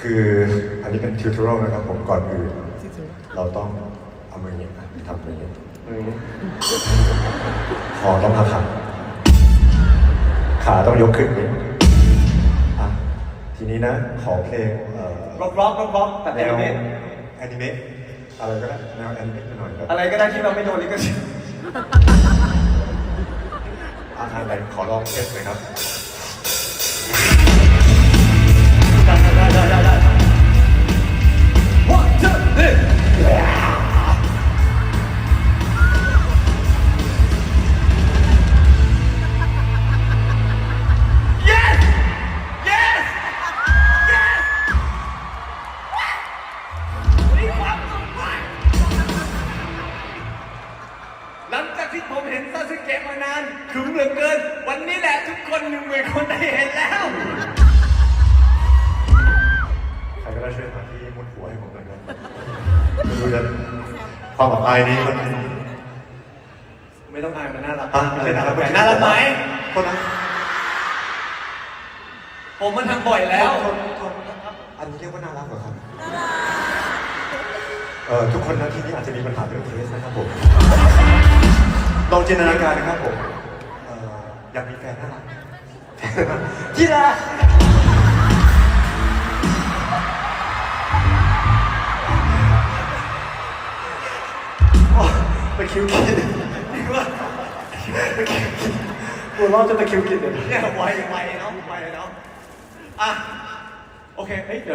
คืออันนี้เป็นทิวทอเรลนะครับผมก่อนอื่นเราต้องเอามืออย่างนี้ยทำมืออย่างนี้ยมือคอต้องพับขาขาต้องยกขึ้นนี้อะทีนี้นะ ขอเพลงเอ่อร็อกร็อกร็อกร็อกแต่แนแนววเมแอนิเมะอะไรก็ได้แนวแอนิเมะหน่อยครับอะไรก็ได้ที่เราไม่โดนลิขสิทธิ์อาหารอะไรขอลองเทสหน่อยครับ ขึงเหลือเกิน วันนี้แหละทุกคนหนึ่งหมื่นคนได้เห็นแล้ว ใครก็ได้ช่วยหาที่มุดหัวให้ผมหน่อยครับไม่รู้จะความอับอายนี้มัน ไม่ต้องอายมันน่ารักอะไม่ใช่น่ารักแต่น่ารักไหมโทษนะผมมันทำบ่อยแล้วโทษโทษนะครับอันนี้เรียกว่าน่ารักเหรอครับเอ่อทุกคนนะที่นี่อาจจะมีปัญหาเรื่องเทสนะครับผม ลองจินตนาการนะครับผมเอยากมีแฟนน่ารักที่รักตะคิวกินตะคิวกินหัวเราะจนตะคิวกินเลยเนี่ยไวไวเนาะไวเนาะอะโอเคเฮ้ยเดี๋ยว